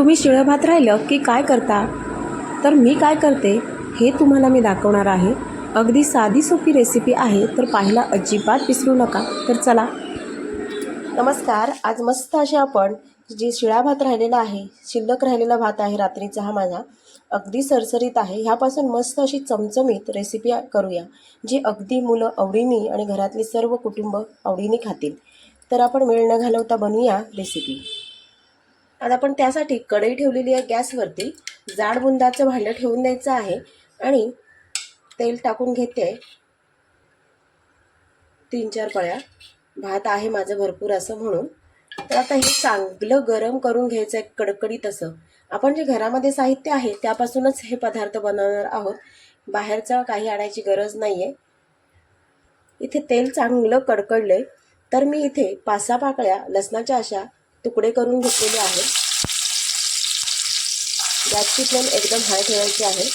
तुम्ही शिळं भात राहिलं की काय करता? तर मी काय करते हे तुम्हाला मी दाखवणार आहे. अगदी साधी सोपी रेसिपी आहे तर पाहायला अजिबात विसरू नका. तर चला. नमस्कार. आज मस्त असे आपण जे शिळा भात राहिलेला आहे शिल्लक राहिलेला भात आहे रात्रीचा हा माझा अगदी सरसरीत आहे. ह्यापासून मस्त अशी चमचमीत रेसिपी करूया जी अगदी मुलं आवडीनी आणि घरातली सर्व कुटुंब आवडीने खातील. तर आपण वेळ न घालवता बनवूया रेसिपी आता आपण त्यासाठी कढई ठेवलेली आहे गॅसवरती. जाड बुंदाचं भांडं ठेवून द्यायचं आहे. आणि तेल टाकून घेते. तीन चार पळ्या. भात आहे माझं भरपूर असं म्हणून. तर आता हे चांगलं गरम करून घ्यायचं आहे कडकडीत असं. आपण जे घरामध्ये साहित्य आहे त्यापासूनच हे पदार्थ बनवणार आहोत. बाहेरचं काही आणायची गरज नाही आहे इथे तेल चांगलं कडकडलं तर मी इथे पाच सहा पाकळ्या लसणाच्या अशा तुकडे करून घेतलेले आहेत. गॅसची फ्लेम एकदम हाय ठेवायची आहे.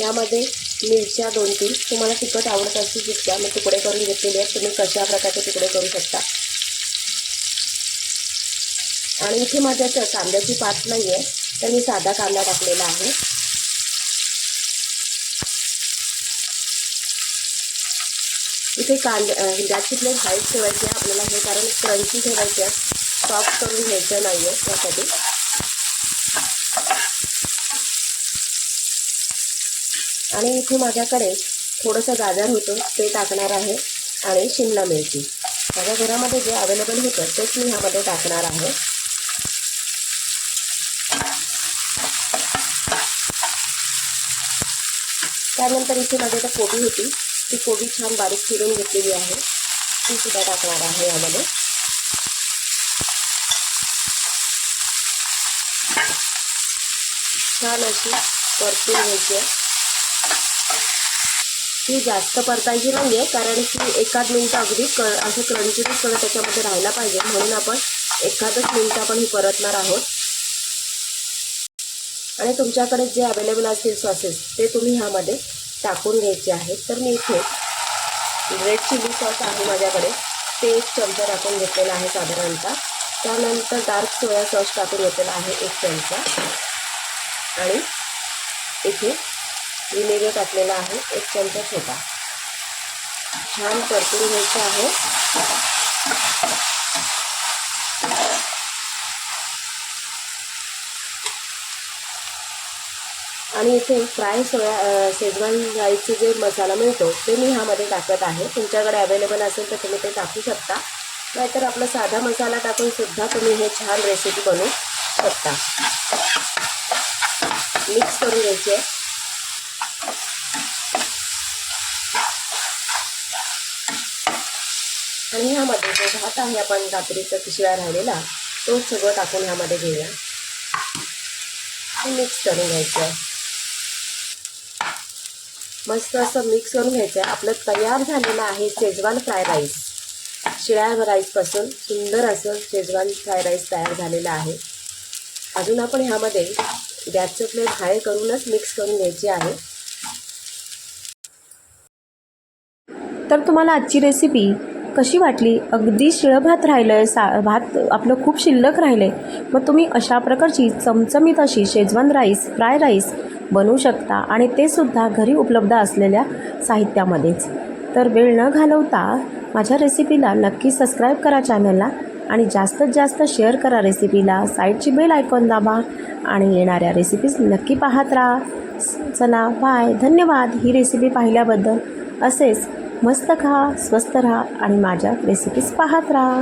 यामध्ये मिरच्या दोन तीन. तुम्हाला तिखट आवडत असतील तितक्या मी तुकडे करून घेतलेले आहेत. तुम्ही कशा प्रकारचे तुकडे करू शकता? आणि इथे माझ्या कांद्याची पात नाही आहे तर मी साधा कांदा टाकलेला आहे. इथे कांदे गॅसची प्लेट हाईट ठेवायची आहे. आपल्याला हे कारण क्रंची ठेवायची आहे. सॉफ्ट करून घ्यायचं नाही आहे त्यासाठी. आणि इथे माझ्याकडे थोडंसं गाजर होतं ते टाकणार आहे. आणि शिमला मिरची. माझ्या घरामध्ये जे अवेलेबल होतं तेच मी ह्यामध्ये टाकणार आहे. त्यानंतर इथे माझी आता कोबी होती. ती कोबी छान बारीक चिरून घेतलेली आहे. ती सुद्धा टाकणार आहे यामध्ये. छान अशी परतून घ्यायची आहे. ती जास्त परतायची नाही आहे कारण की एखाद मिनटं अगदी क असं क्रंचीच कलर त्याच्यामध्ये राहायला पाहिजे. म्हणून आपण एखादच मिनटं आपण ही परतणार आहोत. आणि तुमच्याकडे जे अवेलेबल असतील सॉसेस ते तुम्ही ह्यामध्ये टाकून घ्यायचे आहेत तर मी इथे रेड चिली सॉस आहे माझ्याकडे. ते एक चमचा टाकून घेतलेला आहे साधारणतः. त्यानंतर डार्क सोया सॉस टाकून घेतलेला आहे एक चमचा. आणि इथे विनेगर टाकलेला आहे एक चमचा छोटा. छान परतून घ्यायचं आहे. आणि इथे फ्राय सोया शेजवान राईसचे जे मसाला मिळतो ते मी ह्यामध्ये टाकत आहे. तुमच्याकडे अवेलेबल असेल तर तुम्ही ते टाकू शकता. नाहीतर आपला साधा मसाला टाकून सुद्धा तुम्ही हे छान रेसिपी बनवू शकता. मिक्स करून घ्यायची आहे. आणि ह्यामध्ये जो भात आहे आपण रात्रीचा शिळा राहिलेला तो सगळं टाकून ह्यामध्ये घेऊया. मिक्स करून घ्यायचं आहे. मस्त असं मिक्स करून घ्यायचं. आहे आपलं तयार झालेलं आहे शेजवान फ्राय राईस शिळ्या राईसपासून सुंदर असं शेजवान फ्राय राईस तयार झालेलं आहे. अजून आपण ह्यामध्ये गॅसचं फ्लेम हाय करूनच मिक्स करून घ्यायची आहे. तर तुम्हाला आजची रेसिपी कशी वाटली? अगदी शिळं भात राहिलं आहे सा भात आपलं खूप शिल्लक राहिलं आहे मग तुम्ही अशा प्रकारची चमचमीत अशी शेजवान राईस फ्राय राईस बनवू शकता आणि ते सुद्धा घरी उपलब्ध असलेल्या साहित्यामध्येच. तर वेळ न घालवता माझ्या रेसिपीला नक्की सबस्क्राईब करा चॅनलला आणि जास्तीत जास्त शेअर करा रेसिपीला साईडची बेल आयकॉन दाबा आणि येणाऱ्या रेसिपीज नक्की पाहत राहा. चला बाय धन्यवाद. ही रेसिपी पाहिल्याबद्दल असेच मस्त खा स्वस्त राहा आणि माझ्या रेसिपीज पाहत राहा.